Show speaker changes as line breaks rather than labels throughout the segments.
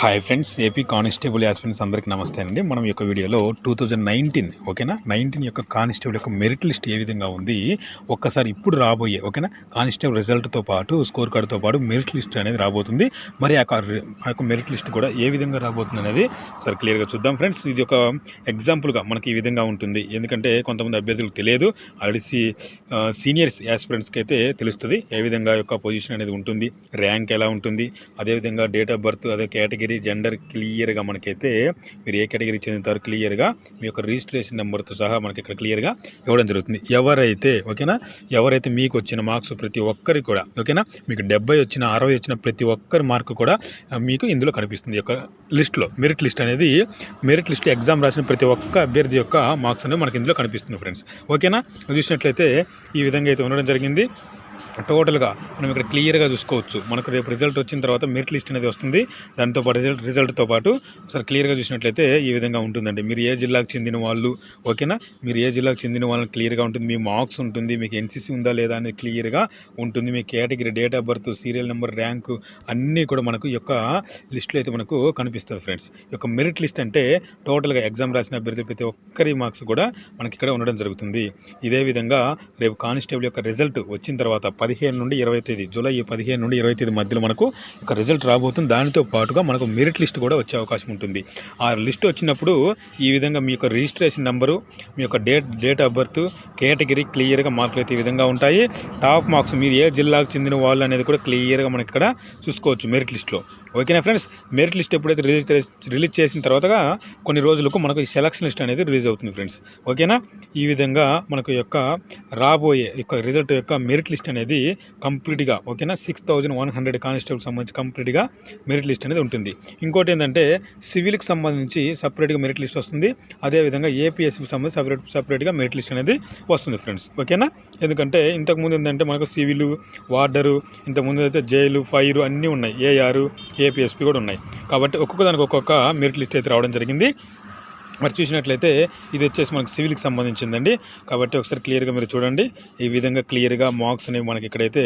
Hi friends AP constable aspirants అందరికీ నమస్తే అండి. మనం యొక్క వీడియోలో టూ థౌజండ్ నైన్టీన్ ఓకేనా? నైన్టీన్ యొక్క కానిస్టేబుల్ యొక్క మెరిట్ లిస్ట్ ఏ విధంగా ఉంది? ఒక్కసారి ఇప్పుడు రాబోయే ఓకేనా? కానిస్టేబుల్ రిజల్ట్తో పాటు స్కోర్ కార్డుతో పాటు మెరిట్ లిస్ట్ అనేది రాబోతుంది. మరి ఆ యొక్క ఆ యొక్క మెరిట్ లిస్ట్ కూడా ఏ విధంగా రాబోతుంది అనేది ఒకసారి క్లియర్గా చూద్దాం ఫ్రెండ్స్ ఇది ఒక ఎగ్జాంపుల్గా మనకి ఈ విధంగా ఉంటుంది. ఎందుకంటే కొంతమంది అభ్యర్థులకు తెలియదు. ఆల్రెడీ సీ సీనియర్స్ యాస్పిరెంట్స్కి అయితే తెలుస్తుంది ఏ విధంగా యొక్క పొజిషన్ అనేది ఉంటుంది. ర్యాంక్ ఎలా ఉంటుంది. అదేవిధంగా డేట్ ఆఫ్ బర్త్ అదే కేటగిరీ జెండర్ క్లియర్గా మనకైతే మీరు ఏ కేటగిరీ చెందుతారు క్లియర్గా మీ యొక్క రిజిస్ట్రేషన్ నెంబర్తో సహా మనకి ఇక్కడ క్లియర్గా ఇవ్వడం జరుగుతుంది. ఎవరైతే ఓకేనా? ఎవరైతే మీకు వచ్చిన మార్క్స్ ప్రతి ఒక్కరికి కూడా ఓకేనా? మీకు డెబ్బై వచ్చిన అరవై వచ్చిన ప్రతి ఒక్కరి మార్క్ కూడా మీకు ఇందులో కనిపిస్తుంది. ఈ యొక్క లిస్ట్లో మెరిట్ లిస్ట్ అనేది మెరిట్ లిస్ట్ ఎగ్జామ్ రాసిన ప్రతి ఒక్క అభ్యర్థి యొక్క మార్క్స్ అనేది మనకి ఇందులో కనిపిస్తుంది ఫ్రెండ్స్. ఓకేనా? చూసినట్లయితే ఈ విధంగా అయితే ఉండడం జరిగింది. టోటల్గా మనం ఇక్కడ క్లియర్గా చూసుకోవచ్చు. మనకు రేపు రిజల్ట్ వచ్చిన తర్వాత మెరిట్ లిస్ట్ అనేది వస్తుంది. దాంతో పాటు రిజల్ట్ రిజల్ట్తో పాటు ఒకసారి క్లియర్గా చూసినట్లయితే ఈ విధంగా ఉంటుందండి. మీరు ఏ జిల్లాకు చెందిన వాళ్ళు ఓకేనా? మీరు ఏ జిల్లాకు చెందిన వాళ్ళని క్లియర్గా ఉంటుంది. మీ మార్క్స్ ఉంటుంది. మీకు ఎన్సీసీ ఉందా లేదా అనేది క్లియర్గా ఉంటుంది. మీ category date of birth serial number rank అన్నీ కూడా మనకు యొక్క లిస్ట్లో అయితే మనకు కనిపిస్తుంది ఫ్రెండ్స్. యొక్క మెరిట్ లిస్ట్ అంటే టోటల్గా ఎగ్జామ్ రాసిన అభ్యర్థి ప్రతి ఒక్కరి మార్క్స్ కూడా మనకి ఇక్కడ ఉండడం జరుగుతుంది. ఇదే విధంగా రేపు కానిస్టేబుల్ యొక్క రిజల్ట్ వచ్చిన తర్వాత పదిహేను నుండి ఇరవై తేదీ జూలై పదిహేను నుండి ఇరవై తేదీ మధ్యలో మనకు ఒక రిజల్ట్ రాబోతుంది. దానితో పాటుగా మనకు మెరిట్ లిస్ట్ కూడా వచ్చే అవకాశం ఉంటుంది. ఆ లిస్ట్ వచ్చినప్పుడు ఈ విధంగా మీ యొక్క రిజిస్ట్రేషన్ నెంబరు మీ యొక్క date date of birth category క్లియర్గా మార్కులు అయితే ఈ విధంగా ఉంటాయి. టాప్ మార్క్స్ మీరు ఏ జిల్లాకు చెందిన వాళ్ళు అనేది కూడా క్లియర్గా మనకి ఇక్కడ చూసుకోవచ్చు మెరిట్ లిస్ట్లో. ఓకేనా ఫ్రెండ్స్? మెరిట్ లిస్ట్ ఎప్పుడైతే రిలీజ్ రిలీజ్ చేసిన తర్వాతగా కొన్ని రోజులకు మనకు ఈ సెలక్షన్ లిస్ట్ అనేది రిలీజ్ అవుతుంది ఫ్రెండ్స్. ఓకేనా? ఈ విధంగా మనకు యొక్క రాబోయే యొక్క రిజల్ట్ యొక్క మెరిట్ లిస్ట్ అనేది కంప్లీట్గా ఓకేనా? Six thousand one hundred constable సంబంధించి కంప్లీట్గా మెరిట్ లిస్ట్ అనేది ఉంటుంది. ఇంకోటి ఏంటంటే సివిల్కి సంబంధించి సపరేట్గా మెరిట్ లిస్ట్ వస్తుంది. అదేవిధంగా ఏపీఎస్సికి సంబంధించి సపరేట్ సపరేట్గా మెరిట్ లిస్ట్ అనేది వస్తుంది ఫ్రెండ్స్. ఓకేనా? ఎందుకంటే ఇంతకుముందు ఏంటంటే మనకు సివిల్ వార్డరు ఇంతకుముందు అయితే జైలు ఫైర్ అన్నీ ఉన్నాయి. ఏఆర్ ఏపీఎస్పీ కూడా ఉన్నాయి. కాబట్టి ఒక్కొక్క దానికి ఒక్కొక్క మెరిట్ లిస్ట్ అయితే రావడం జరిగింది. మరి చూసినట్లయితే ఇది వచ్చేసి మనకు సివిల్కి సంబంధించిందండి. కాబట్టి ఒకసారి క్లియర్గా మీరు చూడండి. ఈ విధంగా క్లియర్గా మార్క్స్ అనేవి మనకి ఇక్కడైతే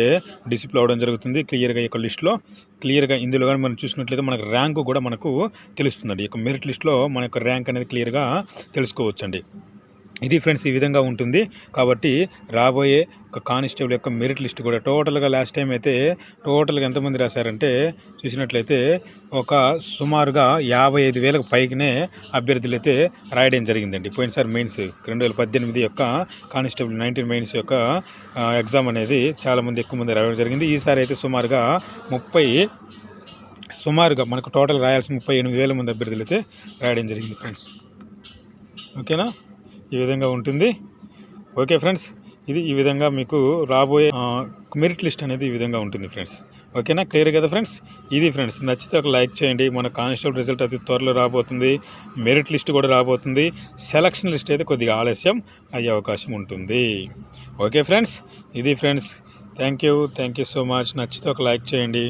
డిసిప్లే అవడం జరుగుతుంది. క్లియర్గా ఈ యొక్క లిస్ట్లో. క్లియర్గా ఇందులో కానీ మనం చూసినట్లయితే మనకు ర్యాంకు కూడా మనకు తెలుస్తుందండి. ఈ యొక్క మెరిట్ లిస్ట్లో మన యొక్క ర్యాంక్ అనేది క్లియర్గా తెలుసుకోవచ్చండి. ఇది ఫ్రెండ్స్ ఈ విధంగా ఉంటుంది. కాబట్టి రాబోయే ఒక కానిస్టేబుల్ యొక్క మెరిట్ లిస్ట్ కూడా టోటల్గా లాస్ట్ టైం అయితే టోటల్గా ఎంతమంది రాశారంటే చూసినట్లయితే ఒక సుమారుగా యాభై ఐదు వేలకు పైకినే అభ్యర్థులు అయితే రాయడం జరిగిందండి. పోయినసారి మెయిన్స్ రెండు వేల పద్దెనిమిది యొక్క కానిస్టేబుల్ నైన్టీన్ మెయిన్స్ యొక్క ఎగ్జామ్ అనేది చాలామంది ఎక్కువ మంది రాయడం జరిగింది. ఈసారి అయితే సుమారుగా ముప్పై సుమారుగా మనకు టోటల్ రాయాల్సిన ముప్పై ఎనిమిది వేల మంది అభ్యర్థులు అయితే రాయడం జరిగింది ఫ్రెండ్స్. ఓకేనా? ఈ విధంగా ఉంటుంది. ఓకే ఫ్రెండ్స్ ఇది ఈ విధంగా మీకు రాబోయే మెరిట్ లిస్ట్ అనేది ఈ విధంగా ఉంటుంది ఫ్రెండ్స్. ఓకేనా? క్లియర్ కదా ఫ్రెండ్స్? ఇది ఫ్రెండ్స్ నచ్చితే ఒక లైక్ చేయండి. మన కానిస్టేబుల్ రిజల్ట్ అతి త్వరలో రాబోతుంది. మెరిట్ లిస్ట్ కూడా రాబోతుంది. సెలక్షన్ లిస్ట్ అయితే కొద్దిగా ఆలస్యం అయ్యే అవకాశం ఉంటుంది. ఓకే ఫ్రెండ్స్ ఇది friends thank you thank you so much. నచ్చితే ఒక లైక్ చేయండి.